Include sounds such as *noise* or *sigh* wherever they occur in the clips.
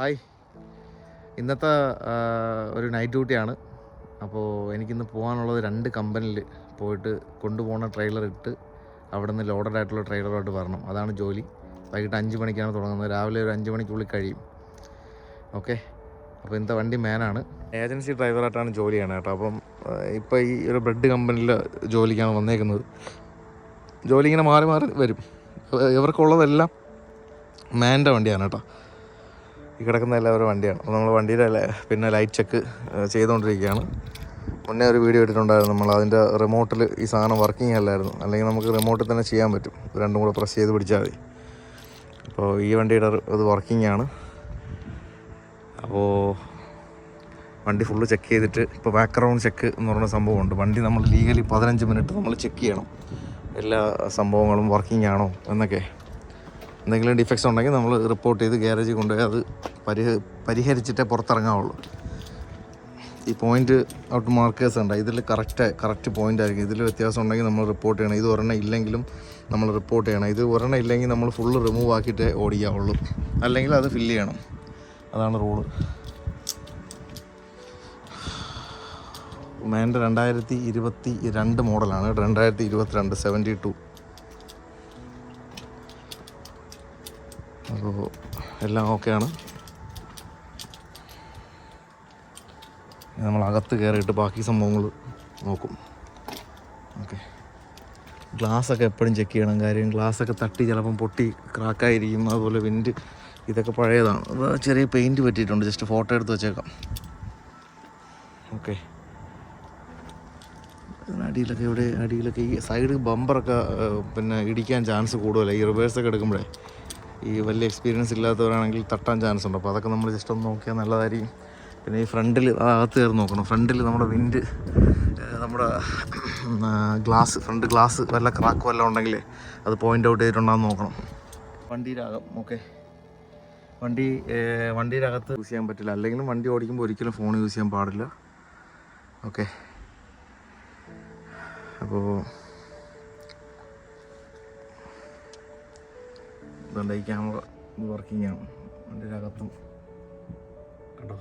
Hi. ഇന്നത്തെ ഒരു night ഡ്യൂട്ടിയാണ് അപ്പോൾ എനിക്കിന്ന് പോകാനുള്ളത് രണ്ട് കമ്പനിയിൽ പോയിട്ട് കൊണ്ടുപോകുന്ന ട്രെയിലർ ഇട്ട് അവിടെ നിന്ന് ലോഡഡ് ആയിട്ടുള്ള ട്രെയിലറായിട്ട് വരണം. അതാണ് ജോലി. വൈകിട്ട് അഞ്ച് മണിക്കാണ് തുടങ്ങുന്നത്. രാവിലെ ഒരു അഞ്ച് മണിക്കുള്ളിൽ കഴിയും. ഓക്കെ അപ്പോൾ ഇന്നത്തെ വണ്ടി മാനാണ് ഏജൻസി ഡ്രൈവറായിട്ടാണ് ജോലി ചെയ്യണത് കേട്ടോ. അപ്പം ഇപ്പോൾ ഈ ഒരു ബ്രെഡ് കമ്പനിയിൽ ജോലിക്കാണ് വന്നേക്കുന്നത്. ജോലി ഇങ്ങനെ മാറി മാറി വരും. ഇവർക്കുള്ളതെല്ലാം മാന്റെ വണ്ടിയാണ് കേട്ടോ. ഈ കിടക്കുന്ന എല്ലാവരും വണ്ടിയാണ്. അപ്പോൾ നമ്മൾ വണ്ടിയുടെ പിന്നെ ലൈറ്റ് ചെക്ക് ചെയ്തുകൊണ്ടിരിക്കുകയാണ്. മുന്നേ ഒരു വീഡിയോ ഇട്ടിട്ടുണ്ടായിരുന്നു നമ്മൾ അതിന്റെ റിമോട്ടിൽ ഈ സാധനം വർക്കിംഗ് അല്ലായിരുന്നു. അല്ലെങ്കിൽ നമുക്ക് റിമോട്ടിൽ തന്നെ ചെയ്യാൻ പറ്റും. രണ്ടും കൂടെ പ്രസ് ചെയ്ത് പിടിച്ചാൽ മതി. അപ്പോൾ ഈ വണ്ടിയുടെ ഇത് വർക്കിംഗ് ആണ്. അപ്പോൾ വണ്ടി ഫുള്ള് ചെക്ക് ചെയ്തിട്ട് ഇപ്പോൾ ബാക്ക്ഗ്രൗണ്ട് ചെക്ക് എന്ന് പറയുന്ന സംഭവമുണ്ട്. വണ്ടി നമ്മൾ ലീഗലി പതിനഞ്ച് മിനിറ്റ് നമ്മൾ ചെക്ക് ചെയ്യണം. എല്ലാ സംഭവങ്ങളും വർക്കിംഗ് ആണോ എന്നൊക്കെ. എന്തെങ്കിലും ഡിഫക്ട്സ് ഉണ്ടെങ്കിൽ നമ്മൾ റിപ്പോർട്ട് ചെയ്ത് ഗ്യാരേജിൽ കൊണ്ടുപോയി അത് പരിഹ പരിഹരിച്ചിട്ടേ പുറത്തിറങ്ങാവുള്ളൂ. ഈ പോയിന്റ് ഔട്ട് മാർക്കേഴ്സ് ഉണ്ട്. ഇതിൽ കറക്റ്റ് കറക്റ്റ് പോയിന്റ് ആയിരിക്കും. ഇതിൽ വ്യത്യാസം ഉണ്ടെങ്കിൽ നമ്മൾ റിപ്പോർട്ട് ചെയ്യണം. ഇത് ഒരെണ്ണം ഇല്ലെങ്കിലും നമ്മൾ റിപ്പോർട്ട് ചെയ്യണം. ഇത് ഒരെണ്ണം ഇല്ലെങ്കിൽ നമ്മൾ ഫുള്ള് റിമൂവ് ആക്കിയിട്ടേ ഓടിക്കാവുള്ളൂ. അല്ലെങ്കിൽ അത് ഫില്ല് ചെയ്യണം. അതാണ് റൂൾ മേന്റെ രണ്ടായിരത്തി ഇരുപത്തി രണ്ട് മോഡലാണ് രണ്ടായിരത്തി ഇരുപത്തിരണ്ട് സെവന്റി ടു അപ്പോൾ എല്ലാം ഓക്കെയാണ്. നമ്മൾ അകത്ത് കയറിയിട്ട് ബാക്കി സംഭവങ്ങൾ നോക്കും. ഓക്കെ. ഗ്ലാസ്സൊക്കെ എപ്പോഴും ചെക്ക് ചെയ്യണം. കാര്യം ഗ്ലാസ്സൊക്കെ തട്ടി ചിലപ്പം പൊട്ടി ക്രാക്കായിരിക്കും. അതുപോലെ വിൻഡ് ഇതൊക്കെ പഴയതാണ്. ചെറിയ പെയിന്റ് പറ്റിയിട്ടുണ്ട്. ജസ്റ്റ് ഫോട്ടോ എടുത്ത് വെച്ചേക്കാം. ഓക്കെ. അടിയിലൊക്കെ ഇവിടെ അടിയിലൊക്കെ ഈ സൈഡ് ബമ്പറൊക്കെ പിന്നെ ഇടിക്കാൻ ചാൻസ് കൂടുതലാണ് ഈ റിവേഴ്സൊക്കെ എടുക്കുമ്പോഴേ. ഈ വലിയ എക്സ്പീരിയൻസ് ഇല്ലാത്തവരാണെങ്കിൽ തട്ടാൻ ചാൻസ് ഉണ്ട്. അപ്പോൾ അതൊക്കെ നമ്മൾ ജസ്റ്റ് ഒന്ന് നോക്കിയാൽ നല്ലതായിരിക്കും. പിന്നെ ഈ ഫ്രണ്ടിൽ അകത്ത് കയറി നോക്കണം. ഫ്രണ്ടിൽ നമ്മുടെ വിൻഡ് നമ്മുടെ ഗ്ലാസ് ഫ്രണ്ട് ഗ്ലാസ് വല്ല ക്രാക്ക് വല്ല ഉണ്ടെങ്കിൽ അത് പോയിന്റ് ഔട്ട് ചെയ്തിട്ടുണ്ടാകുന്ന നോക്കണം. വണ്ടിയുടെ അകം ഓക്കെ വണ്ടി വണ്ടിയുടെ അകത്ത് യൂസ് ചെയ്യാൻ പറ്റില്ല. അല്ലെങ്കിലും വണ്ടി ഓടിക്കുമ്പോൾ ഒരിക്കലും ഫോൺ യൂസ് ചെയ്യാൻ പാടില്ല. ഓക്കെ അപ്പോൾ ഇതുകൊണ്ട് ഈ ക്യാമറ ഇത് വർക്കിംഗ് ആണ്. വണ്ടിയുടെ അകത്തും. കേട്ടോ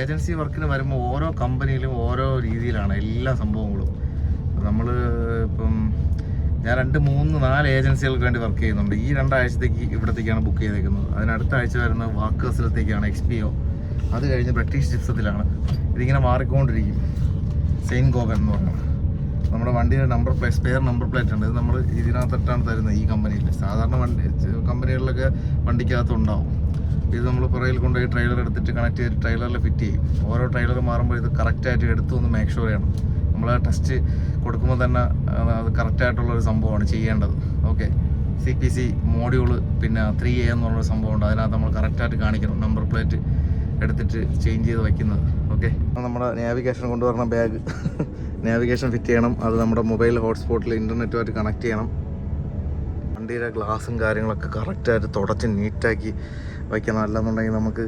ഏജൻസി വർക്കിന് വരുമ്പോൾ ഓരോ കമ്പനിയിലും ഓരോ രീതിയിലാണ് എല്ലാ സംഭവങ്ങളും. നമ്മൾ ഇപ്പം ഞാൻ രണ്ട് മൂന്ന് നാല് ഏജൻസികൾക്ക് വേണ്ടി വർക്ക് ചെയ്യുന്നുണ്ട്. ഈ രണ്ടാഴ്ചത്തേക്ക് ഇവിടത്തേക്കാണ് ബുക്ക് ചെയ്തേക്കുന്നത്. അതിനടുത്ത ആഴ്ച വരുന്നത് വാക്കേഴ്സിലത്തേക്കാണ് എക്സ് പി ഒ അത് കഴിഞ്ഞ് ബ്രിട്ടീഷ് ജിപ്സത്തിലാണ് ഇതിങ്ങനെ മാറിക്കൊണ്ടിരിക്കും. സെയിൻ ഗോബൻ എന്ന് പറഞ്ഞാൽ നമ്മുടെ വണ്ടിയുടെ number plate spare number plate ഉണ്ട്. ഇത് നമ്മൾ ഇതിനകത്തിട്ടാണ് തരുന്നത് ഈ കമ്പനിയിൽ സാധാരണ വണ്ടി കമ്പനികളിലൊക്കെ വണ്ടിക്കകത്ത് ഉണ്ടാവും. ഇത് നമ്മൾ പുറകിൽ കൊണ്ടുപോയി ട്രെയിലർ എടുത്തിട്ട് കണക്ട് ചെയ്ത് ട്രെയിലറിൽ ഫിറ്റ് ചെയ്യും. ഓരോ ട്രെയിലർ മാറുമ്പോൾ ഇത് കറക്റ്റായിട്ട് എടുത്തു ഒന്ന് മേക്ക് ഷുവർ ചെയ്യണം. നമ്മൾ ടെസ്റ്റ് കൊടുക്കുമ്പോൾ തന്നെ ആ, അത് കറക്റ്റായിട്ടുള്ള ഒരു സംഭവമാണ് ചെയ്യേണ്ടത്. Okay C P C module പിന്നെ ത്രീ എ എന്നുള്ളൊരു സംഭവമുണ്ട് അതിനകത്ത് നമ്മൾ കറക്റ്റായിട്ട് കാണിക്കണം. നമ്പർ പ്ലേറ്റ് എടുത്തിട്ട് ചേഞ്ച് ചെയ്ത് വയ്ക്കുന്നത്. ഓക്കെ നമ്മുടെ നാവിഗേഷൻ കൊണ്ടുവരണ ബാഗ് നാവിഗേഷൻ ഫിറ്റ് ചെയ്യണം. അത് നമ്മുടെ മൊബൈൽ ഹോട്ട്സ്പോട്ടിൽ ഇന്റർനെറ്റുമായിട്ട് കണക്ട് ചെയ്യണം. വണ്ടിയുടെ ഗ്ലാസും കാര്യങ്ങളൊക്കെ കറക്റ്റായിട്ട് തുടച്ച് നീറ്റാക്കി വയ്ക്കണം അല്ലെന്നുണ്ടെങ്കിൽ നമുക്ക്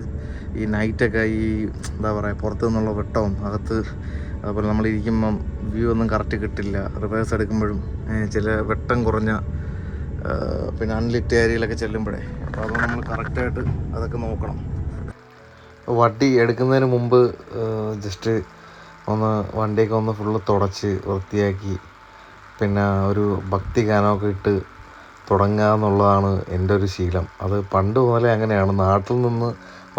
ഈ നൈറ്റൊക്കെ ഈ എന്താ പറയുക പുറത്തു നിന്നുള്ള വെട്ടവും അകത്ത് അതുപോലെ നമ്മൾ ഇരിക്കുമ്പം വ്യൂ ഒന്നും കറക്റ്റ് കിട്ടില്ല. റിവേഴ്സ് എടുക്കുമ്പോഴും ചില വെട്ടം കുറഞ്ഞ പിന്നെ അൺലിറ്റ് ഏരിയയിലൊക്കെ ചെല്ലുമ്പോഴേ. അപ്പോൾ അത് നമ്മൾ കറക്റ്റായിട്ട് അതൊക്കെ നോക്കണം. വണ്ടി എടുക്കുന്നതിന് മുമ്പ് ജസ്റ്റ് ഒന്ന് വണ്ടിയൊക്കെ ഒന്ന് ഫുള്ള് തുടച്ച് വൃത്തിയാക്കി പിന്നെ ഒരു ഭക്തി ഗാനമൊക്കെ ഇട്ട് തുടങ്ങുക എന്നുള്ളതാണ് എന്റെ ഒരു ശീലം. അത് പണ്ട് മുതലേ അങ്ങനെയാണ്. നാട്ടിൽ നിന്ന്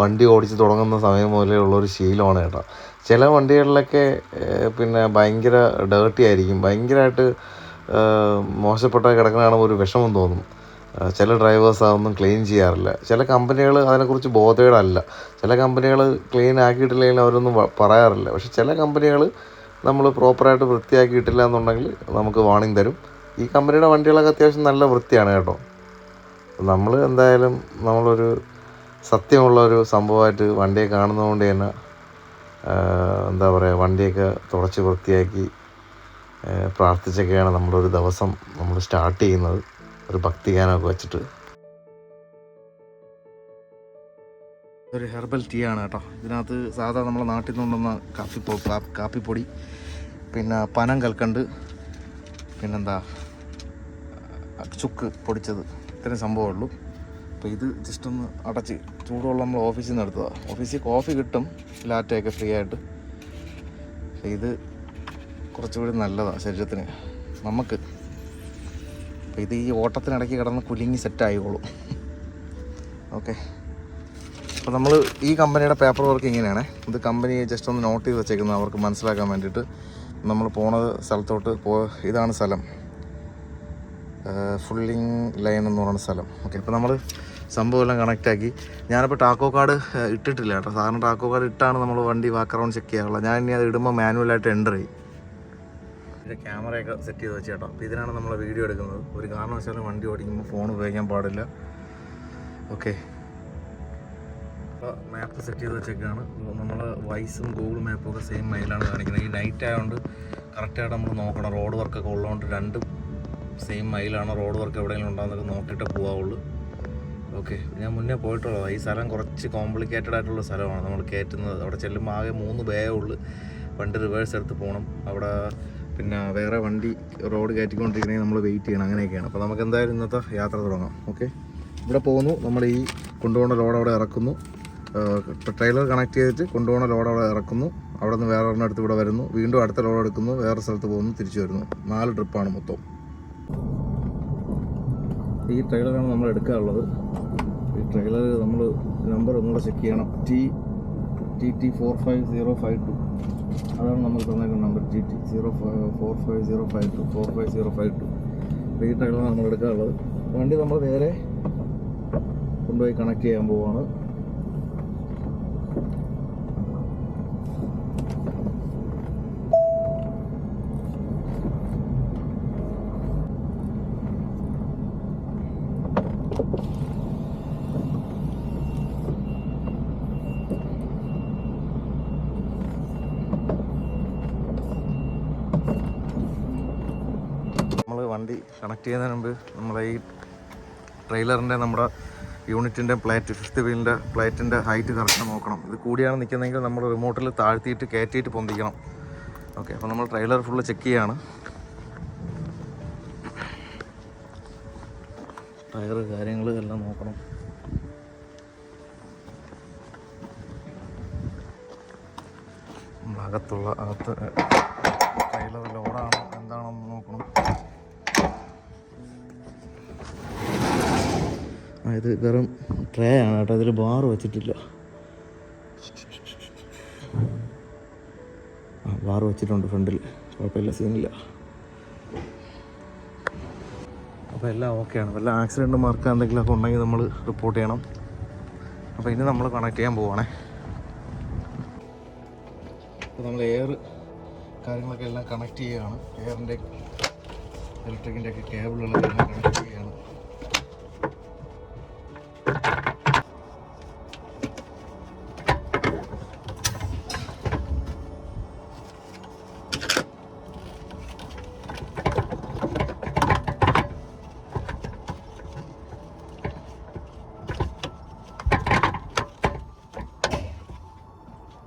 വണ്ടി ഓടിച്ച് തുടങ്ങുന്ന സമയം മുതലേ ഉള്ളൊരു ശീലമാണ് ചേട്ടാ ചില വണ്ടികളിലൊക്കെ പിന്നെ ഭയങ്കര ഡേർട്ടി ആയിരിക്കും. ഭയങ്കരമായിട്ട് മോശപ്പെട്ട മോശപ്പെട്ട കിടക്കണതാണ് ഒരു വിഷമം തോന്നും. ചില ഡ്രൈവേഴ്സ് അതൊന്നും ക്ലീൻ ചെയ്യാറില്ല. ചില കമ്പനികൾ അതിനെക്കുറിച്ച് ബോധേടല്ല ചില കമ്പനികൾ ക്ലീൻ ആക്കിയിട്ടില്ലെങ്കിൽ അവരൊന്നും പറയാറില്ല. പക്ഷെ ചില കമ്പനികൾ നമ്മൾ പ്രോപ്പറായിട്ട് വൃത്തിയാക്കിയിട്ടില്ല എന്നുണ്ടെങ്കിൽ നമുക്ക് വാണിംഗ് തരും. ഈ കമ്പനിയുടെ വണ്ടികളൊക്കെ അത്യാവശ്യം നല്ല വൃത്തിയാണ് കേട്ടോ. നമ്മൾ എന്തായാലും നമ്മളൊരു സത്യമുള്ള ഒരു സംഭവമായിട്ട് വണ്ടിയെ കാണുന്നതുകൊണ്ട് തന്നെ എന്താ പറയുക വണ്ടിയൊക്കെ തുടച്ച് വൃത്തിയാക്കി പ്രാർത്ഥിച്ചൊക്കെയാണ് നമ്മളൊരു ദിവസം നമ്മൾ സ്റ്റാർട്ട് ചെയ്യുന്നത്. ഒരു ഭക്തിഗാനമൊക്കെ വെച്ചിട്ട്. ഒരു ഹെർബൽ ടീ ആണ് കേട്ടോ. ഇതിനകത്ത് സാധാ നമ്മളെ നാട്ടിൽ നിന്ന് കൊണ്ടുവന്ന കാപ്പി കാപ്പിപ്പൊടി പിന്നെ പനം കൽക്കണ്ട് പിന്നെന്താ ചുക്ക് പൊടിച്ചത്. ഇത്രയും സംഭവമുള്ളൂ അപ്പോൾ ഇത് ജസ്റ്റ് ഒന്ന് അടച്ച് ചൂടുവെള്ളം നമ്മൾ ഓഫീസിൽ നിന്ന് എടുത്തതാണ് ഓഫീസിൽ കോഫി കിട്ടും ലാറ്റയൊക്കെ ഫ്രീ ആയിട്ട്. ഇത് കുറച്ചുകൂടി നല്ലതാണ് ശരീരത്തിന്. നമുക്ക് അപ്പോൾ ഇത് ഈ ഓട്ടത്തിനിടയ്ക്ക് കിടന്ന് കുലുങ്ങി സെറ്റായിക്കോളും ഓക്കെ അപ്പോൾ നമ്മൾ ഈ കമ്പനിയുടെ പേപ്പർ വർക്ക് ഇങ്ങനെയാണ്. ഇത് കമ്പനി ജസ്റ്റ് ഒന്ന് നോട്ട് ചെയ്ത് വെച്ചേക്കുന്നത് അവർക്ക് മനസ്സിലാക്കാൻ വേണ്ടിയിട്ട്. നമ്മൾ പോണത് സ്ഥലത്തോട്ട് പോ ഇതാണ് സ്ഥലം. ഫുള്ളിങ് ലൈൻ എന്ന് പറയുന്ന സ്ഥലം. ഓക്കെ ഇപ്പോൾ നമ്മൾ സംഭവം എല്ലാം കണക്റ്റാക്കി ഞാനിപ്പോൾ ടാക്കോ കാർഡ് ഇട്ടിട്ടില്ല കേട്ടോ. സാധാരണ ടാക്കോ കാർഡ് ഇട്ടാണ് നമ്മൾ വണ്ടി വാക്ക് അറൗണ്ട് ചെക്ക് ചെയ്യാറുള്ളത്. ഞാൻ ഇനി അത് ഇടുമ്പോൾ മാനുവലായിട്ട് എന്റർ ചെയ്യും. ഇതിന്റെ ക്യാമറയൊക്കെ സെറ്റ് ചെയ്ത് വെച്ച് കേട്ടോ. അപ്പോൾ ഇതിനാണ് നമ്മൾ വീഡിയോ എടുക്കുന്നത്. ഒരു കാരണവശാലും വണ്ടി ഓടിക്കുമ്പോൾ ഫോൺ ഉപയോഗിക്കാൻ പാടില്ല. ഓക്കെ അപ്പോൾ മാപ്പ് സെറ്റ് ചെയ്ത് വെച്ചേക്കാണ്. നമ്മൾ വൈസും ഗൂഗിൾ മാപ്പും ഒക്കെ സെയിം മൈലാണ് കാണിക്കുന്നത്. ഈ നൈറ്റ് ആയതുകൊണ്ട് കറക്റ്റായിട്ട് നമ്മൾ നോക്കണം. റോഡ് വർക്കൊക്കെ ഉള്ളതുകൊണ്ട് രണ്ടും സെയിം മൈലാണ് റോഡ് വർക്ക് എവിടെയെങ്കിലും ഉണ്ടാകുന്നതൊക്കെ നോക്കിയിട്ടേ പോകാവുള്ളൂ ഓക്കെ ഞാൻ മുന്നേ പോയിട്ടുള്ളതാണ് ഈ സ്ഥലം കുറച്ച് കോംപ്ലിക്കേറ്റഡ് ആയിട്ടുള്ള സ്ഥലമാണ്. നമ്മൾ കയറ്റുന്നത് അവിടെ ചെല്ലുമ്പോൾ ആകെ മൂന്ന് ബേ ഉള്ളു. വണ്ടി റിവേഴ്സ് എടുത്ത് പോകണം അവിടെ പിന്നെ വേറെ വണ്ടി റോഡ് കയറ്റിക്കൊണ്ടിരിക്കണമെങ്കിൽ നമ്മൾ വെയിറ്റ് ചെയ്യണം അങ്ങനെയൊക്കെയാണ്. അപ്പോൾ നമുക്ക് എന്തായാലും ഇന്നത്തെ യാത്ര തുടങ്ങാം. ഓക്കെ ഇവിടെ പോകുന്നു നമ്മൾ ഈ കൊണ്ടുപോകുന്ന ലോഡ് അവിടെ ഇറക്കുന്നു. ട്രെയിലർ കണക്ട് ചെയ്തിട്ട് കൊണ്ടുപോകുന്ന ലോഡ് അവിടെ ഇറക്കുന്നു. അവിടെ നിന്ന് വേറെ ഒരെണ്ണം ഇവിടെ വരുന്നു. വീണ്ടും അടുത്ത ലോഡ് എടുക്കുന്നു. വേറെ സ്ഥലത്ത് പോകുന്നു. തിരിച്ചു വരുന്നു. നാല് ട്രിപ്പാണ് മൊത്തം. ഈ ട്രെയിലറാണ് നമ്മൾ എടുക്കാറുള്ളത്. ഈ ട്രെയിലർ നമ്മൾ നമ്പർ ഒന്നുകൂടെ ചെക്ക് ചെയ്യണം. T T T four five zero five two അതാണ് നമ്മൾ തന്നേക്കുന്ന number G T zero four five zero five two four five zero five two ഈ നമ്മൾ എടുക്കാറുള്ളത് വണ്ടി നമ്മൾ നേരെ കൊണ്ടുപോയി കണക്ട് ചെയ്യാൻ പോവുകയാണ് കണക്ട് ചെയ്യുന്നതിന് മുമ്പ് നമ്മളെ ഈ ട്രെയിലറിന്റെ നമ്മുടെ യൂണിറ്റിന്റെ പ്ലേറ്റ് ഫിഫ്ത്ത് വീലിന്റെ പ്ലേറ്റിന്റെ ഹൈറ്റ് കറക്റ്റ് നോക്കണം. ഇത് കൂടിയാണ് നിൽക്കുന്നതെങ്കിൽ നമ്മൾ റിമോട്ടിൽ താഴ്ത്തിയിട്ട് കയറ്റിയിട്ട് പൊന്തിക്കണം. ഓക്കെ അപ്പോൾ നമ്മൾ ട്രെയിലർ ഫുള്ള് ചെക്ക് ചെയ്യാണ്. ടയർ കാര്യങ്ങൾ എല്ലാം നോക്കണം. അകത്തുള്ള അകത്ത് ട്രെയിലർ ഇത് വെറും ട്രേ ആണ് കേട്ടോ. ഇതിൽ ബാർ വെച്ചിട്ടില്ല. ആ ബാർ വെച്ചിട്ടുണ്ട് ഫ്രണ്ടിൽ കുഴപ്പമില്ല സീനില്ല. അപ്പോൾ എല്ലാം ഓക്കെയാണ് വല്ല ആക്സിഡന്റ് മാർക്ക് എന്തെങ്കിലുമൊക്കെ ഉണ്ടെങ്കിൽ നമ്മൾ റിപ്പോർട്ട് ചെയ്യണം. അപ്പോൾ ഇനി നമ്മൾ കണക്ട് ചെയ്യാൻ പോവുകയാണേ അപ്പോൾ നമ്മൾ എയർ കാര്യങ്ങളൊക്കെ എല്ലാം കണക്ട് ചെയ്യുകയാണ് എയറിന്റെ ഇലക്ട്രിക്കിന്റെ ഒക്കെ കേബിളുകളൊക്കെ എല്ലാം കണക്ട്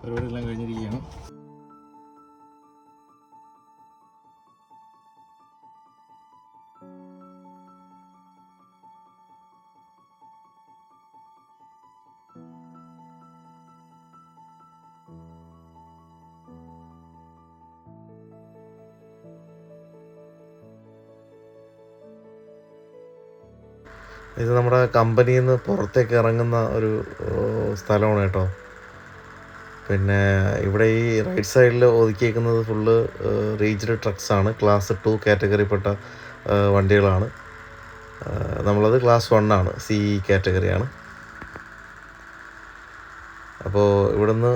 പരിപാടിയെല്ലാം കഴിഞ്ഞിരിക്കുകയാണ്. ഇത് നമ്മുടെ കമ്പനിയിൽ നിന്ന് പുറത്തേക്ക് ഇറങ്ങുന്ന ഒരു സ്ഥലമാണ് കേട്ടോ. പിന്നെ ഇവിടെ ഈ റൈറ്റ് സൈഡിൽ ഒതുക്കിയേക്കുന്നത് ഫുള്ള് റീജ്ഡ് ട്രക്സാണ് ക്ലാസ് ടു കാറ്റഗറിപ്പെട്ട വണ്ടികളാണ്. നമ്മളത് ക്ലാസ് വൺ ആണ് സി കാറ്റഗറിയാണ് അപ്പോൾ ഇവിടുന്ന്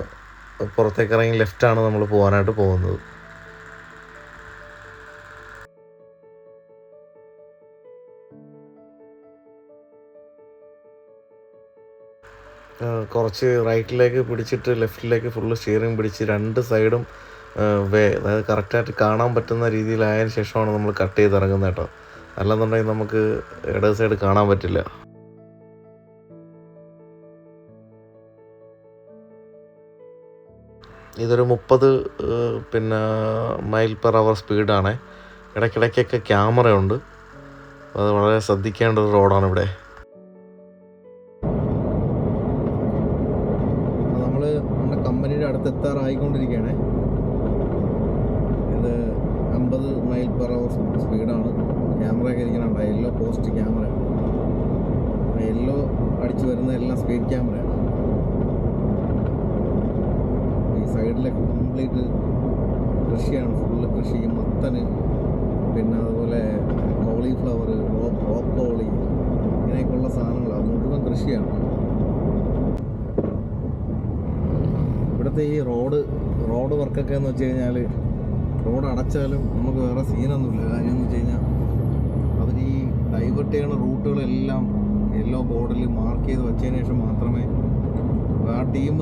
പുറത്തേക്ക് ഇറങ്ങി ലെഫ്റ്റാണ് നമ്മൾ പോകാനായിട്ട് പോകുന്നത്. കുറച്ച് റൈറ്റിലേക്ക് പിടിച്ചിട്ട് ലെഫ്റ്റിലേക്ക് ഫുള്ള് സ്റ്റിയറിംഗ് പിടിച്ച് രണ്ട് സൈഡും വേ അതായത് കറക്റ്റായിട്ട് കാണാൻ പറ്റുന്ന രീതിയിലായതിനു ശേഷമാണ് നമ്മൾ കട്ട് ചെയ്ത് ഇറങ്ങുന്നത് കേട്ടോ. അല്ലെന്നുണ്ടെങ്കിൽ നമുക്ക് ഇട സൈഡ് കാണാൻ പറ്റില്ല. ഇതൊരു മുപ്പത് പിന്നെ മൈൽ പെർ അവർ സ്പീഡാണ് ഇടയ്ക്കിടയ്ക്കൊക്കെ ക്യാമറയുണ്ട് അത് വളരെ ശ്രദ്ധിക്കേണ്ട ഒരു റോഡാണ് ഇവിടെ ആയിക്കൊണ്ടിരിക്കുകയാണ് ഇത് അമ്പത് മൈൽ പെർ അവർ സ്പീഡാണ് ക്യാമറ ഒക്കെ ഇരിക്കുന്നുണ്ട് യെല്ലോ പോസ്റ്റ് ക്യാമറ യെല്ലോ അടിച്ചു വരുന്ന എല്ലാം സ്പീഡ് ക്യാമറയാണ് ഈ സൈഡിലൊക്കെ കംപ്ലീറ്റ് കൃഷിയാണ് ഫുള്ള് കൃഷി മത്തന് പിന്നെ അതുപോലെ കോളിഫ്ലവർ ബ്രോക്കോളി ഇങ്ങനെയൊക്കെയുള്ള സാധനങ്ങളാണ് മുഴുവൻ കൃഷിയാണ് ഇവിടുത്തെ ഈ റോഡ് റോഡ് വർക്കൊക്കെ എന്ന് വെച്ച് കഴിഞ്ഞാൽ റോഡ് അടച്ചാലും നമുക്ക് വേറെ സീനൊന്നുമില്ല. കാര്യം എന്ന് വെച്ച് കഴിഞ്ഞാൽ അവർ ഈ ഡൈവേർട്ട് ചെയ്യുന്ന റൂട്ടുകളെല്ലാം യെല്ലോ ബോർഡിൽ മാർക്ക് ചെയ്ത് വെച്ചതിന് ശേഷം മാത്രമേ ആ ടീം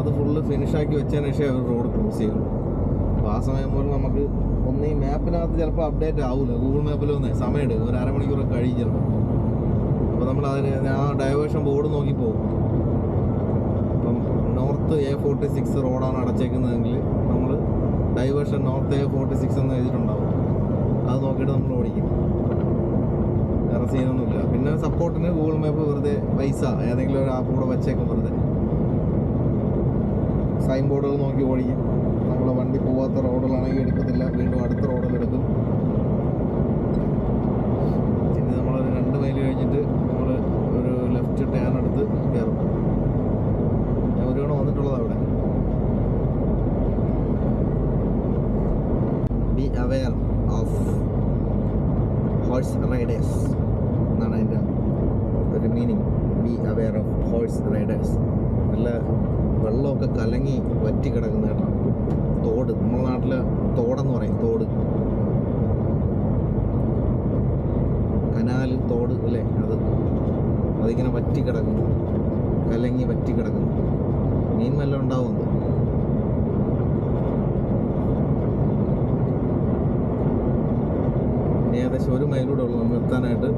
അത് ഫുള്ള് ഫിനിഷാക്കി വെച്ചതിന് ശേഷം അവർ റോഡ് ക്രോസ് ചെയ്യുള്ളൂ. അപ്പോൾ ആ സമയം പോലും നമുക്ക് ഒന്ന് ഈ മാപ്പിനകത്ത് ചിലപ്പോൾ അപ്ഡേറ്റ് ആവില്ല ഗൂഗിൾ മാപ്പിൽ ഒന്ന് സമയം എടുക്കും ഒരു അരമണിക്കൂറൊക്കെ കഴിയും അപ്പോൾ നമ്മൾ അതിന് ആ ഡൈവേർഷൻ ബോർഡ് നോക്കി പോകും. ഇപ്പം നോർത്ത് എ ഫോർട്ടി സിക്സ് റോഡാണ് അടച്ചേക്കുന്നതെങ്കിൽ നമ്മൾ diversion north A forty six എന്ന് എഴുതിയിട്ടുണ്ടാവും. അത് നോക്കിയിട്ട് നമ്മൾ ഓടിക്കും. വേറെ സീനൊന്നുമില്ല. പിന്നെ സപ്പോർട്ടിന് ഗൂഗിൾ മാപ്പ് വെറുതെ പൈസ ഏതെങ്കിലും ഒരു ആപ്പ് കൂടെ വെച്ചേക്കും വെറുതെ. സൈൻ ബോർഡുകൾ നോക്കി ഓടിക്കും. നമ്മളെ വണ്ടി പോവാത്ത റോഡുകളാണെങ്കിൽ എടുക്കത്തില്ല. വീണ്ടും അടുത്ത റോഡിൽ എടുക്കും. പിന്നെ നമ്മളൊരു രണ്ട് മൈൽ കഴിഞ്ഞിട്ട് നമ്മൾ ഒരു ലെഫ്റ്റ് ടേൺ എടുത്ത് കയറും ഞാൻ ഒരു തവണ വന്നിട്ടുള്ളത് അവിടെ be aware of horse riders എന്നാണ് അതിന്റെ ഒരു meaning be aware of horse riders നല്ല വെള്ളമൊക്കെ കലങ്ങി വറ്റി കിടക്കുന്ന കേട്ടോ. തോട്. നമ്മുടെ നാട്ടിൽ തോടെന്ന് പറയും തോട്. കനാൽ തോട് അല്ലേ? അത് അതിങ്ങനെ വറ്റി കിടക്കുന്നു കലങ്ങി വറ്റി കിടക്കുന്നു മീൻ വല്ലതും ഉണ്ടാവുന്നു ഏകദേശം ഒരു മൈലൂടെ ഉള്ളൂ. നമ്മൾ എത്താനായിട്ട്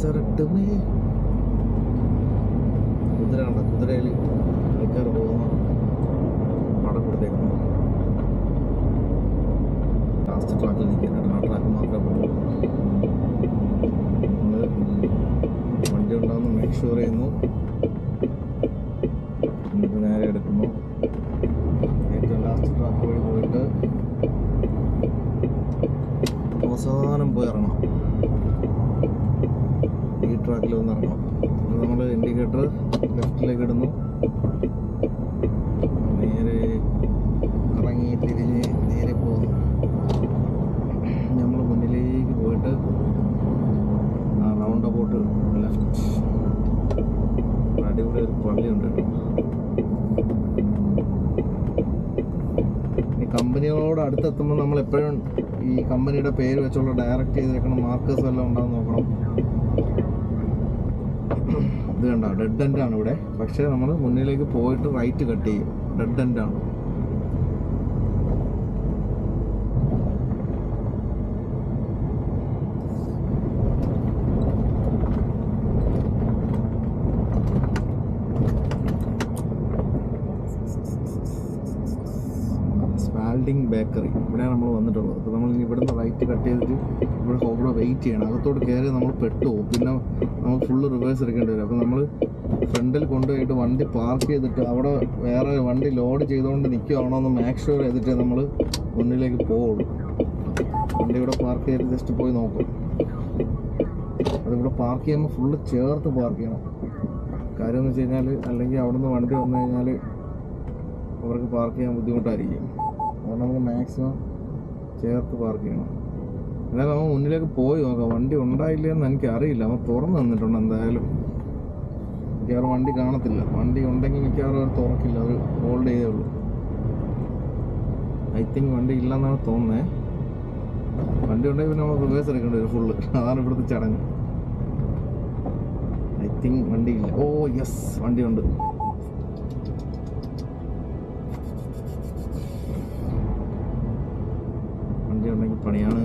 സരട്ടുമേ കുതിര കണ്ട കുതിരയിൽ ആൾക്കാർ പോകുന്ന പടം കൊടുത്തേക്കുന്നു ലാസ്റ്റ് ട്രാക്കിൽ നിൽക്കുന്നുണ്ട് ആ ട്രാക്ക് മാത്രമേ പോകുള്ളൂ നമ്മൾ വണ്ടി ഉണ്ടാകുന്ന മേക്ക് ഷുവർ ചെയ്യുന്നു എന്നിട്ട് നേരെ എടുക്കുന്നു ഏറ്റവും ലാസ്റ്റ് ട്രാക്ക് വഴി പോയിട്ട് അവസാനം പോയി ഇറങ്ങണം ഈ ട്രാക്കിൽ ഒന്ന് ഇറങ്ങണം നമ്മൾ ഇൻഡിക്കേറ്റർ ലെഫ്റ്റിലേക്ക് ഇടുന്നു. നേരെ ഇറങ്ങി തിരിഞ്ഞ് നേരെ പോകുന്നു. നമ്മൾ മുന്നിലേക്ക് പോയിട്ട് ആ റൗണ്ട് അബൌട്ട് ലെഫ്റ്റ് അടിപൊളി ഒരു പള്ളിയുണ്ട് കമ്പനികളോട് അടുത്തെത്തുമ്പോൾ നമ്മൾ എപ്പോഴും ഈ കമ്പനിയുടെ പേര് വെച്ചുള്ള ഡയറക്റ്റ് ചെയ്തേക്കണം മാർക്കേഴ്സ് എല്ലാം ഉണ്ടാകുന്ന നോക്കണം. ഇത് കണ്ട? ഡെഡ് എൻഡ് ആണ് ഇവിടെ. പക്ഷേ നമ്മൾ മുന്നിലേക്ക് പോയിട്ട് റൈറ്റ് കട്ട് ചെയ്യും. ഡെഡ് എൻഡ് ആണ്. സ്പാൽഡിങ് ബേക്കറി ഇവിടെയാണ് നമ്മൾ വന്നിട്ടുള്ളത്. അപ്പോൾ നമ്മൾ ഇവിടുന്ന് റൈറ്റ് കട്ട് ചെയ്തിട്ട് ഇവിടെ ഇവിടെ വെയിറ്റ് ചെയ്യണം. അകത്തോട്ട് കയറി നമ്മൾ പെട്ടുപോകും പിന്നെ നമ്മൾ ഫുള്ള് റിവേഴ്സ് എടുക്കേണ്ടി വരും. അപ്പോൾ നമ്മൾ ഫ്രണ്ടിൽ കൊണ്ടുപോയിട്ട് വണ്ടി പാർക്ക് ചെയ്തിട്ട് അവിടെ വേറെ വണ്ടി ലോഡ് ചെയ്തുകൊണ്ട് നിൽക്കുകയാണോ എന്ന് മാക്സ് ഷുവർ ചെയ്തിട്ട് നമ്മൾ മുന്നിലേക്ക് പോവുള്ളൂ. വണ്ടി ഇവിടെ പാർക്ക് ചെയ്തിട്ട് ജസ്റ്റ് പോയി നോക്കും. അതിവിടെ പാർക്ക് ചെയ്യുമ്പോൾ ഫുള്ള് ചേർത്ത് പാർക്ക് ചെയ്യണം. കാര്യം എന്ന് വെച്ച് കഴിഞ്ഞാൽ അല്ലെങ്കിൽ അവിടുന്ന് വണ്ടി വന്നു കഴിഞ്ഞാൽ അവർക്ക് പാർക്ക് ചെയ്യാൻ ബുദ്ധിമുട്ടായിരിക്കും. അതുകൊണ്ട് നമുക്ക് മാക്സിമം ചേർത്ത് പാർക്ക് ചെയ്യണം. എന്നാലും നമ്മൾ മുന്നിലേക്ക് പോയി നോക്കാം. വണ്ടി ഉണ്ടായില്ലെന്ന് എനിക്ക് അറിയില്ല അവൻ തുറന്നു തന്നിട്ടുണ്ട് എന്തായാലും. മിക്കവാറും വണ്ടി കാണത്തില്ല. വണ്ടി ഉണ്ടെങ്കിൽ മിക്കവാറും അവർ തുറക്കില്ല. അവർ ഹോൾഡ് ചെയ്തേ ഉള്ളൂ. ഐ തിങ്ക് വണ്ടി ഇല്ലെന്നാണ് തോന്നുന്നത് വണ്ടി ഉണ്ടെങ്കിൽ പിന്നെ നമ്മൾ റിവേഴ്സ് എടുക്കേണ്ടി വരും ഫുള്ള് അതാണ് ഇവിടുത്തെ ചടങ്ങ്. ഐ തിങ്ക് വണ്ടി ഇല്ല. ഓ യെസ് വണ്ടിയുണ്ട് ഉണ്ടെങ്കിൽ പണിയാണ്.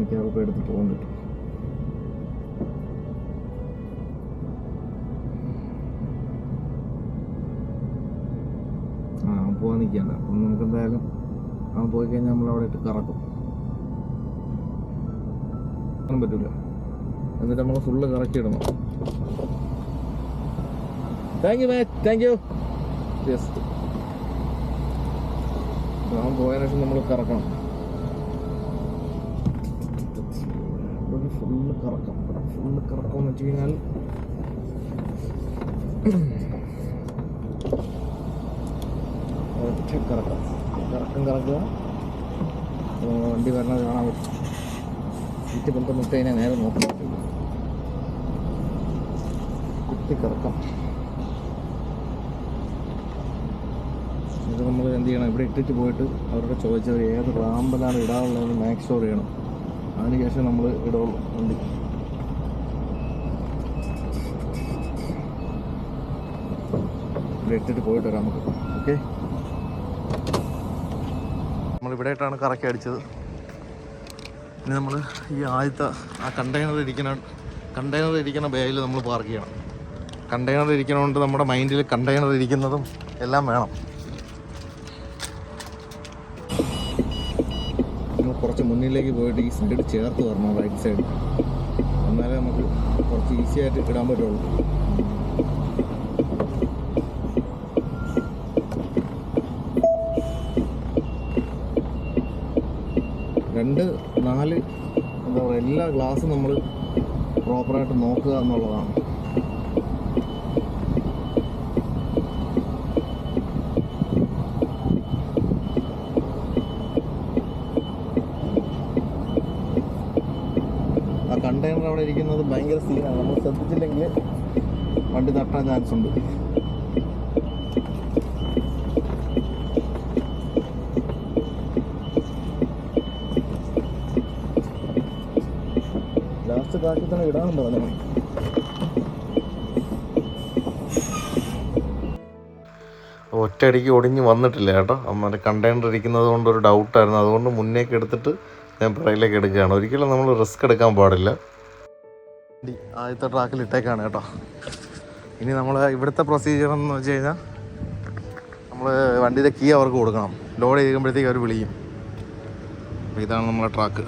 മിക്കവാറും എടുത്ത് പോകാൻ ആ പോകാൻ നിൽക്കുകയാണ്. അപ്പം നമുക്ക് എന്തായാലും അവൻ പോയി കഴിഞ്ഞാൽ നമ്മൾ അവിടെ ഇട്ട് കറക്കും. പറ്റൂല. എന്നിട്ട് നമ്മൾ ഫുള്ള് കറക്റ്റ് ഇടണം. Thank you mate thank you yes അവൻ പോയതിനു ശേഷം നമ്മൾ കറക്കണം. ഫുള്ള് കറക്കാം. ഫുള്ള് കറക്കം എന്ന് വെച്ച് കഴിഞ്ഞാൽ ഒറ്റ കറക്കം. കറക്കം കറക്കുക. വണ്ടി വരണത് കാണാൻ പറ്റും. സീറ്റ് ബന്ധം മുട്ടതിനെ നേരെ നോക്കാൻ പറ്റില്ല കുത്തി കറക്കം ഇത് നമ്മൾ എന്ത് ചെയ്യണം? ഇവിടെ ഇട്ടിട്ട് പോയിട്ട് അവരോട് ചോദിച്ചവർ ഏത് റാമ്പലാണ് ഇടാനുള്ളതെന്ന് മാക്സ് ഷോർ അതിനുശേഷം നമ്മൾ ഇടുള്ളൂ വണ്ടി. ഇവിടെ ഇട്ടിട്ട് പോയിട്ട് വരാം നമുക്ക്. ഓക്കെ ആയിട്ടാണ് കറക്കി അടിച്ചത്. ഇനി നമ്മൾ ഈ ആദ്യത്തെ ആ കണ്ടെയ്നർ ഇരിക്കുന്ന കണ്ടെയ്നർ ഇരിക്കുന്ന ബാഗിൽ നമ്മൾ പാർക്ക് ചെയ്യണം. കണ്ടെയ്നർ ഇരിക്കണോണ്ട് നമ്മുടെ മൈൻഡിൽ കണ്ടെയ്നർ ഇരിക്കുന്നതും എല്ലാം വേണം. നമ്മൾ കുറച്ച് മുന്നിലേക്ക് പോയിട്ട് ഈ സൈഡ് ചേർത്ത് വരണം റൈറ്റ് സൈഡ് എന്നാലേ നമുക്ക് കുറച്ച് ഈസി ആയിട്ട് ഇടാൻ പറ്റുള്ളൂ. രണ്ട് നാല് എന്താ പറയുക എല്ലാ ഗ്ലാസും നമ്മൾ പ്രോപ്പറായിട്ട് നോക്കുക എന്നുള്ളതാണ് ആ കണ്ടെയ്നർ അവിടെ ഇരിക്കുന്നത് ഭയങ്കര സീനാണ് നമ്മൾ ശ്രദ്ധിച്ചില്ലെങ്കിൽ വണ്ടി തട്ടാൻ ചാൻസ് ഉണ്ട്. ലാസ്റ്റ് ട്രാക്കിൽ തന്നെ ഇടാനുണ്ടോ പറഞ്ഞു ഒറ്റയടിക്ക് ഒടിഞ്ഞ് വന്നിട്ടില്ല കേട്ടോ. മറ്റേ കണ്ടെയ്നർ ഇരിക്കുന്നത് കൊണ്ട് ഒരു ഡൗട്ടായിരുന്നു അതുകൊണ്ട് മുന്നേക്ക് എടുത്തിട്ട് ഞാൻ പുറകിലേക്ക് എടുക്കുകയാണ്. ഒരിക്കലും നമ്മൾ റിസ്ക് എടുക്കാൻ പാടില്ല. ആദ്യത്തെ ട്രാക്കിൽ ഇട്ടേക്കാണ് കേട്ടോ. ഇനി നമ്മൾ ഇവിടുത്തെ പ്രൊസീജിയർ എന്ന് വെച്ച് കഴിഞ്ഞാൽ നമ്മൾ വണ്ടിയുടെ കീ അവർക്ക് കൊടുക്കണം. ലോഡ് ചെയ്യുമ്പോഴത്തേക്ക് അവർ വിളിക്കും. അപ്പോൾ ഇതാണ് നമ്മളെ ട്രാക്ക്.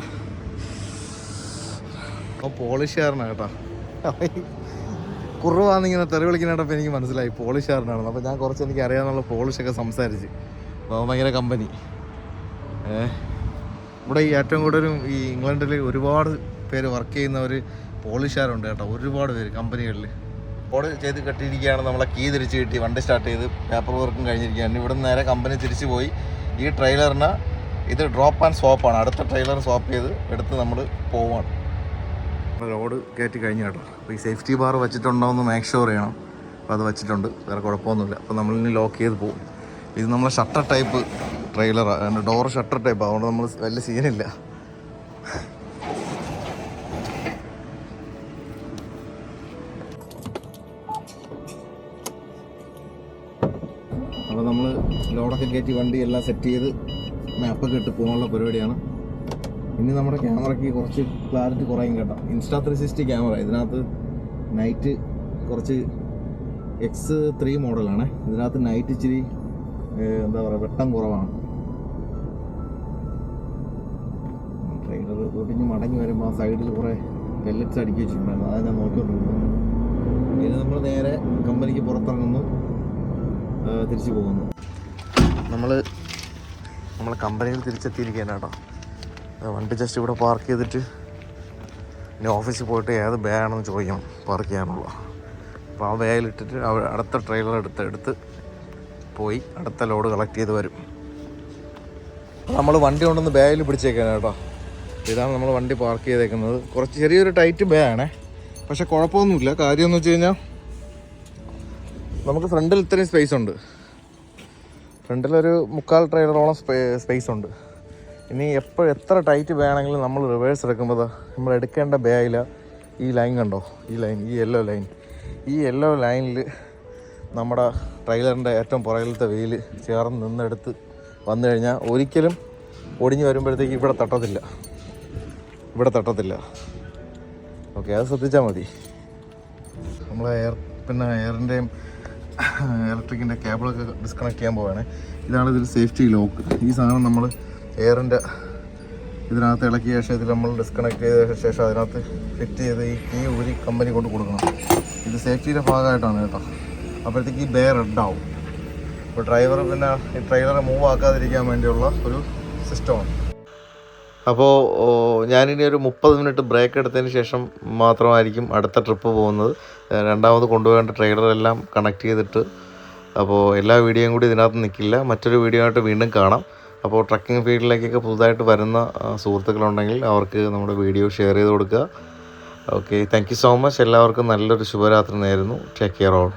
അപ്പോൾ പോളിഷുകാരനാണ് കേട്ടോ. കുറവാന്നിങ്ങനെ തെറി വിളിക്കുന്നിടപ്പോൾ എനിക്ക് മനസ്സിലായി പോളിഷുകാരനാണെന്ന്. അപ്പോൾ ഞാൻ കുറച്ച് എനിക്ക് അറിയാമെന്നുള്ള പോളിഷൊക്കെ സംസാരിച്ച്. അപ്പോൾ ഭയങ്കര കമ്പനി ഏഹ് ഇവിടെ ഈ ഏറ്റവും കൂടുതലും ഈ ഇംഗ്ലണ്ടിൽ ഒരുപാട് പേര് വർക്ക് ചെയ്യുന്നവർ പോളിഷുകാരുണ്ട് കേട്ടോ ഒരുപാട് പേര് കമ്പനികളിൽ ഓർഡർ ചെയ്ത് കെട്ടിയിരിക്കുകയാണ് നമ്മളെ കീ തിരിച്ച് കിട്ടി വണ്ടി സ്റ്റാർട്ട് ചെയ്ത് പേപ്പർ വർക്കും കഴിഞ്ഞിരിക്കുകയാണ്. ഇവിടെ നേരെ കമ്പനി തിരിച്ചു പോയി. ഈ ട്രെയിലറിന് ഇത് ഡ്രോപ്പ് ആൻഡ് സ്വാപ്പാണ് അടുത്ത ട്രെയിലർ സ്വാപ്പ് ചെയ്ത് എടുത്ത് നമ്മൾ പോവാണ്. റോഡ് കയറ്റി കഴിഞ്ഞു കേട്ടോ. അപ്പോൾ ഈ സേഫ്റ്റി ബാർ വെച്ചിട്ടുണ്ടോയെന്ന് മേക്ക് ഷുവർ ചെയ്യണം. അപ്പോൾ അത് വെച്ചിട്ടുണ്ട്. വേറെ കുഴപ്പമൊന്നുമില്ല. അപ്പോൾ നമ്മൾ ഇനി ലോക്ക് ചെയ്ത് പോകും ഇത് നമ്മളെ ഷട്ടർ ടൈപ്പ് ട്രെയിലറാണ് ഡോർ ഷട്ടർ ടൈപ്പ് അതുകൊണ്ട് നമ്മൾ വലിയ സീനില്ല ലോഡൊക്കെ കയറ്റി വണ്ടി എല്ലാം സെറ്റ് ചെയ്ത് മാപ്പൊക്കെ ഇട്ട് പോകാനുള്ള പരിപാടിയാണ്. ഇനി നമ്മുടെ ക്യാമറയ്ക്ക് കുറച്ച് ക്ലാരിറ്റി കുറയും കേട്ടോ. ഇൻസ്റ്റാ ത്രീ സിക്സ്റ്റി ക്യാമറ ഇതിനകത്ത് നൈറ്റ് കുറച്ച് എക്സ് ത്രീ മോഡലാണ് ഇതിനകത്ത് നൈറ്റ് ഇച്ചിരി എന്താ പറയുക വെട്ടം കുറവാണ്. ട്രെയിലർ ഒടിഞ്ഞ് മടങ്ങി വരുമ്പോൾ ആ സൈഡിൽ കുറേ പെല്ലറ്റ്സ് അടുക്കി വെച്ചിട്ടുണ്ടായിരുന്നു. അതാണ് ഞാൻ നോക്കിക്കൊണ്ടിരുന്നത്. ഇനി നമ്മൾ നേരെ കമ്പനിക്ക് പുറത്തിറങ്ങുന്നു. തിരിച്ചു പോകുന്നു. നമ്മൾ നമ്മളെ കമ്പനിയിൽ തിരിച്ചെത്തിയിരിക്കുകയാണ് കേട്ടോ. വണ്ടി ജസ്റ്റ് ഇവിടെ പാർക്ക് ചെയ്തിട്ട് ഇനി ഓഫീസിൽ പോയിട്ട് ഏത് ബാഗാണെന്ന് ചോദിക്കണം പാർക്ക് ചെയ്യാനുള്ള. അപ്പോൾ ആ ബാഗിലിട്ടിട്ട് അടുത്ത ട്രെയിലർ എടുത്ത് എടുത്ത് പോയി അടുത്ത ലോഡ് കളക്ട് ചെയ്ത് വരും. നമ്മൾ വണ്ടി കൊണ്ടുവന്ന് ബാഗിൽ പിടിച്ചേക്കാനാണ് കേട്ടോ. ഇതാണ് നമ്മൾ വണ്ടി പാർക്ക് ചെയ്തേക്കുന്നത്. കുറച്ച് ചെറിയൊരു ടൈറ്റ് ബേ ആണേ. പക്ഷെ കുഴപ്പമൊന്നുമില്ല. കാര്യമെന്ന് വെച്ച് കഴിഞ്ഞാൽ നമുക്ക് ഫ്രണ്ടിൽ ഇത്രയും സ്പേസ് ഉണ്ട്. ഫ്രണ്ടിലൊരു മുക്കാൽ ട്രെയിലറോളം സ്പേസ് ഉണ്ട് ഇനി എപ്പോൾ എത്ര ടൈറ്റ് വേണമെങ്കിലും നമ്മൾ റിവേഴ്സ് എടുക്കുമ്പോൾ നമ്മൾ എടുക്കേണ്ട ബാഗിൽ ഈ ലൈൻ കണ്ടോ? ഈ ലൈൻ ഈ യെല്ലോ ലൈൻ ഈ യെല്ലോ ലൈനിൽ നമ്മുടെ ട്രെയിലറിന്റെ ഏറ്റവും പുറകിലത്തെ വെയിൽ ചേർന്ന് നിന്നെടുത്ത് വന്നു കഴിഞ്ഞാൽ ഒരിക്കലും ഒടിഞ്ഞു വരുമ്പോഴത്തേക്ക് ഇവിടെ തട്ടത്തില്ല. ഇവിടെ തട്ടത്തില്ല. ഓക്കെ അത് ശ്രദ്ധിച്ചാൽ മതി. നമ്മൾ എയർ പിന്നെ എയറിന്റെയും *laughs* ഇലക്ട്രിക്കിന്റെ കേബിളൊക്കെ ഡിസ്കണക്ട് ചെയ്യാൻ പോവാണ്. ഇതാണ് ഇതിൽ സേഫ്റ്റി ലോക്ക് ഈ സാധനം നമ്മൾ എയറിന്റെ ഇതിനകത്ത് ഇളക്കിയ ശേഷം ഇതിൽ നമ്മൾ ഡിസ്കണക്ട് ചെയ്ത ശേഷം അതിനകത്ത് ഫിറ്റ് ചെയ്ത് ഈ കീ ഊരി കമ്പനി കൊണ്ട് കൊടുക്കണം. ഇത് സേഫ്റ്റിയുടെ ഭാഗമായിട്ടാണ് കേട്ടോ. അപ്പോഴത്തേക്ക് ഈ ബേ റെഡാവും അപ്പോൾ ഡ്രൈവർ പിന്നെ ഈ ട്രെയിലറെ മൂവ് ആക്കാതിരിക്കാൻ വേണ്ടിയുള്ള ഒരു സിസ്റ്റമാണ് അപ്പോൾ ഞാനിനി ഒരു മുപ്പത് മിനിറ്റ് ബ്രേക്ക് എടുത്തതിന് ശേഷം മാത്രമായിരിക്കും അടുത്ത ട്രിപ്പ് പോകുന്നത്. രണ്ടാമത് കൊണ്ടുപോകേണ്ട ട്രെയിലറെല്ലാം കണക്ട് ചെയ്തിട്ട്. അപ്പോൾ എല്ലാ വീഡിയോയും കൂടി ഇതിനകത്ത് നിൽക്കില്ല മറ്റൊരു വീഡിയോ ആയിട്ട് വീണ്ടും കാണാം. അപ്പോൾ ട്രക്കിംഗ് ഫീൽഡിലേക്കൊക്കെ പുതുതായിട്ട് വരുന്ന സുഹൃത്തുക്കളുണ്ടെങ്കിൽ അവർക്ക് നമ്മുടെ വീഡിയോ ഷെയർ ചെയ്ത് കൊടുക്കുക. ഓക്കെ താങ്ക് സോ മച്ച് എല്ലാവർക്കും നല്ലൊരു ശുഭരാത്രി നേരുന്നു. Take care all